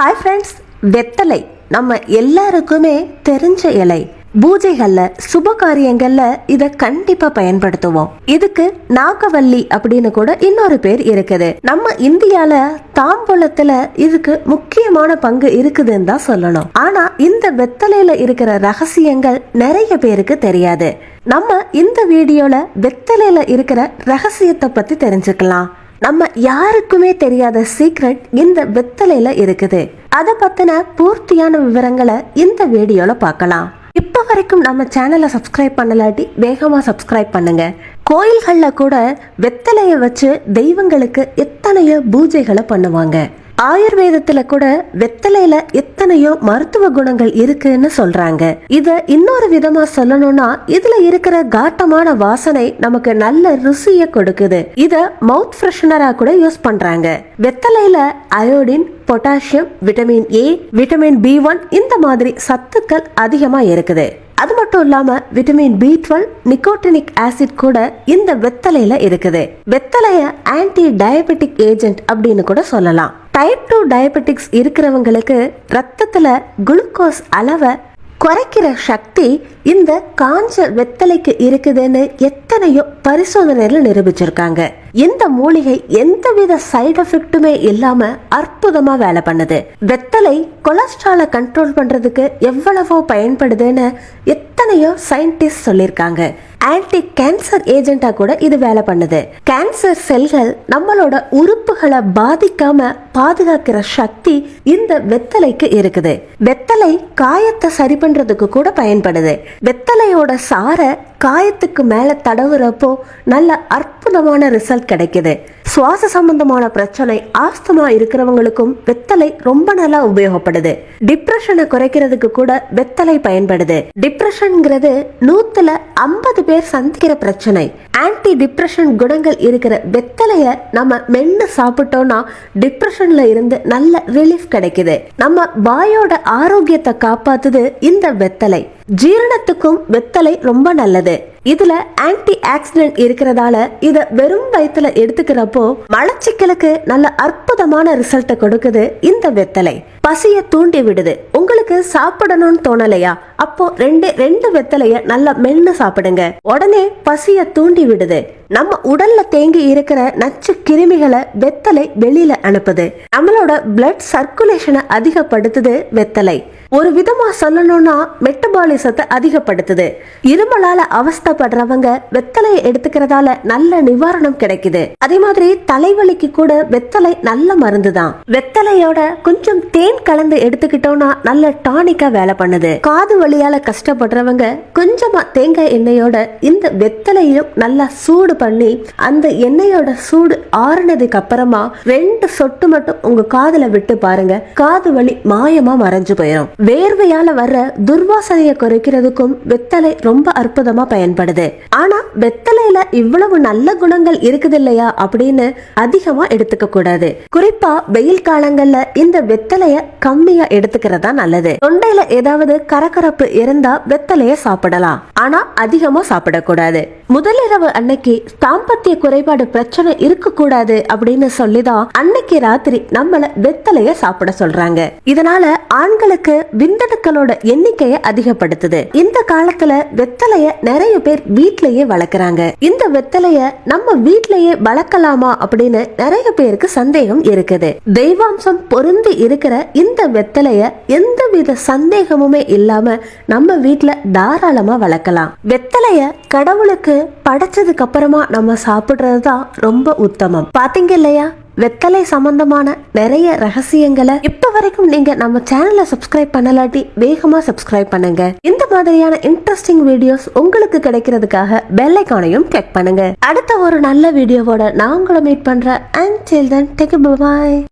Hi friends வெத்தலை. நம்ம எல்லாருக்குமே தெரிஞ்ச இலை. பூஜைகள்ல சுப காரியங்கள்ல இத கண்டிப்பா பயன்படுத்துவோம். இதுக்கு நாகவல்லி அப்படின்னு கூட இன்னொரு பேர் இருக்குது. நம்ம இந்தியால தாம்பூலத்துல இதுக்கு முக்கியமான பங்கு இருக்குதுன்னு தான் சொல்லணும். ஆனா இந்த வெத்தலையில இருக்கிற ரகசியங்கள் நிறைய பேருக்கு தெரியாது. நம்ம இந்த வீடியோல வெத்தலையில இருக்கிற ரகசியத்தை பத்தி தெரிஞ்சுக்கலாம். நம்ம யாருக்குமே தெரியாத சீக்ரெட் இந்த வெத்தலையில இருக்குது. அதை பத்தின பூர்த்தியான விவரங்களை இந்த வீடியோல பார்க்கலாம். இப்போ வரைக்கும் நம்ம சேனலை சப்ஸ்கிரைப் பண்ணலாட்டி வேகமாக சப்ஸ்கிரைப் பண்ணுங்க. கோயில்களில் கூட வெத்தலையை வச்சு தெய்வங்களுக்கு எத்தனையோ பூஜைகளை பண்ணுவாங்க. ஆயுர்வேதத்துல கூட வெத்தலையில எத்தனையோ மருத்துவ குணங்கள் இருக்குன்னு சொல்றாங்க. இத இன்னொரு விதமா சொல்லணும்னா இதுல இருக்கிற காட்டமான வாசனை நமக்கு நல்ல ருசிய கொடுக்குது. இத மவுத் ஃப்ரெஷனரா கூட யூஸ் பண்றாங்க. வெத்தலையில iodine potassium vitamin A vitamin B one இந்த மாதிரி சத்துக்கள் அதிகமா இருக்குது. அது மட்டும் இல்லாம vitamin B twelve nicotinic acid கூட இந்த வெத்தலையில இருக்குது. வெத்தலைய ஆன்டி டயபெட்டிக் ஏஜென்ட் அப்படின்னு கூட சொல்லலாம். டைப் டூ டயபெட்டிக்ஸ் இருக்கிறவங்களுக்கு ரத்தத்துல குளுக்கோஸ் அளவை குறைக்கிற சக்தி இந்த காஞ்ச வெத்தலைக்கு இருக்குதுன்னு எத்தனையோ பரிசோதனையில நிரூபிச்சிருக்காங்க. இந்த மூலிகை எந்தவித சைடு எஃபெக்ட்டுமே இல்லாம அற்புதமா வேலை பண்ணுது. வெத்தலை கொலஸ்ட்ராலை கண்ட்ரோல் பண்றதுக்கு எவ்வளவோ பயன்படுதுன்னு எத்தனையோ சயின்டிஸ்ட் சொல்லியிருக்காங்க. ஆன்டி கேன்சர் ஏஜென்டா கூட இது வேலை பண்ணுது. கேன்சர் செல்கள் நம்மளோட உறுப்புகளை பாதிக்காம பாதுகாக்கிற சக்தி இந்த வெத்தலைக்கு இருக்குது. வெத்தலை காயத்தை சரி பண்றதுக்கு கூட பயன்படுது. வெத்தலையோட சார காயத்துக்கு மேல தடவுறப்போ நல்ல அற்புதமான ரிசல்ட் கிடைக்குது. சுவாச சம்பந்தமான பிரச்சனை ஆஸ்துமா இருக்கிறவங்களுக்கும் வெத்தலை ரொம்ப நல்லா உபயோகப்படுது. டிப்ரெஷனை குறைக்கிறதுக்கு கூட வெத்தலை பயன்படுது. டிப்ரெஷன்ங்கிறது நூத்துல ஐம்பது பேர் சந்திக்கிற பிரச்சனை. ஆன்டி டிப்ரெஷன் குணங்கள் இருக்கிற வெத்தலைய நம்ம மென்னு சாப்பிட்டோம்னா டிப்ரெஷன்ல இருந்து நல்ல ரிலீஃப் கிடைக்குது. நம்ம வாயோட ஆரோக்கியத்தை காப்பாத்துது இந்த வெத்தலை. ஜீரணத்துக்கும் வெத்தலை ரொம்ப நல்லது. இதுல ஆன்டி ஆக்சிடென்ட் இருக்கிறதால இத வெறும் வயிற்றுல எடுத்துக்கிறப்போ மலச்சிக்கலுக்கு நல்ல அற்புதமான ரிசல்ட்டை கொடுக்குது இந்த வெத்தலை. பசிய தூண்டி விடுது உங்களுக்கு சாப்பிடணும்னு தோணலையா? அப்போ ரெண்டு ரெண்டு வெத்தலைய நல்லா மென்னு சாப்பிடுங்க. உடனே பசிய தூண்டி விடுது. நம்ம உடல்ல தேங்கி இருக்கிற நச்சு கிருமிகளை வெத்தலை வெளியில அனுப்புது. நம்மளோட பிளட் சர்க்குலேஷனை அதிகப்படுத்துது வெத்தலை. ஒரு விதமா சொல்லணும்னா மெட்டபாலிசத்தை அதிகப்படுத்துது. இருமலால அவஸ்தப்படுறவங்க வெத்தலையை எடுத்துக்கிறதால நல்ல நிவாரணம் கிடைக்குது. அதே மாதிரி தலைவலிக்கு கூட வெத்தலை நல்ல மருந்து தான் வெத்தலையோட கொஞ்சம் தேன் கலந்து எடுத்துக்கிட்டோம்னா நல்ல டானிக்கா வேலை பண்ணுது. காது வலியால கஷ்டப்படுறவங்க கொஞ்சமா தேங்காய் எண்ணெயோட இந்த வெத்தலையும் நல்லா சூடு பண்ணி அந்த எண்ணெயோட சூடு ஆறுனதுக்கு அப்புறமா ரெண்டு சொட்டு மட்டும் உங்க காதுல விட்டு பாருங்க. காது வலி மாயமா மறைஞ்சு போயிடும் வேர்வையால வர்ற துர்வாசனையை குறைக்கிறதுக்கும் வெத்தலை ரொம்ப அற்புதமா பயன்படுது. ஆனா வெத்தலையில இவ்வளவு நல்ல குணங்கள் இருக்குது இல்லையா அப்படின்னு அதிகமா எடுத்துக்க கூடாது. குறிப்பா வெயில் காலங்கள்ல இந்த வெத்தலைய கம்மியா எடுத்துக்கிறதா நல்லது. தொண்டையில ஏதாவது கரகரப்பு இருந்தா வெத்தலைய சாப்பிடலாம். ஆனா அதிகமா சாப்பிடக்கூடாது. முதலிரவு அன்னைக்கு தாம்பத்திய குறைபாடு பிரச்சனை இருக்க கூடாது அப்படின்னு சொல்லிதான் அன்னைக்கு ராத்திரி நம்மள வெத்தலைய சாப்பிட சொல்றாங்க. இதனால ஆண்களுக்கு விந்தணுக்களோட எண்ணிக்கையை அதிகப்படுத்துது. இந்த காலத்துல வெத்தலைய நிறைய பேர் வீட்லயே வளர்க்குறாங்க. இந்த வெத்தலைய நம்ம வீட்லயே வளர்க்கலாமா அப்படின்னு நிறைய பேருக்கு சந்தேகம் இருக்குது. தெய்வாம்சம் பொருந்தி இருக்கிற இந்த வெத்தலைய எந்தவித சந்தேகமுமே இல்லாம நம்ம வீட்டுல தாராளமா வளர்க்கலாம். வெத்தலைய கடவுளுக்கு படைச்சதுக்கு அப்புறமா நம்ம சாப்பிடுறது தான் ரொம்ப உத்தமம். பாத்தீங்க இல்லையா? வெத்தலை சம்பந்தமான நிறைய ரகசியங்களை இப்ப வரைக்கும் நீங்க நம்ம சேனலை சப்ஸ்கிரைப் பண்ணலாட்டி வேகமா சப்ஸ்கிரைப் பண்ணுங்க. இந்த மாதிரியான இன்ட்ரெஸ்டிங் வீடியோஸ் உங்களுக்கு கிடைக்கிறதுக்காக பெல் ஐக்கானையும் கிளிக் பண்ணுங்க. அடுத்த ஒரு நல்ல வீடியோவோட நான் உங்களை மீட் பண்றேன் and children then take bye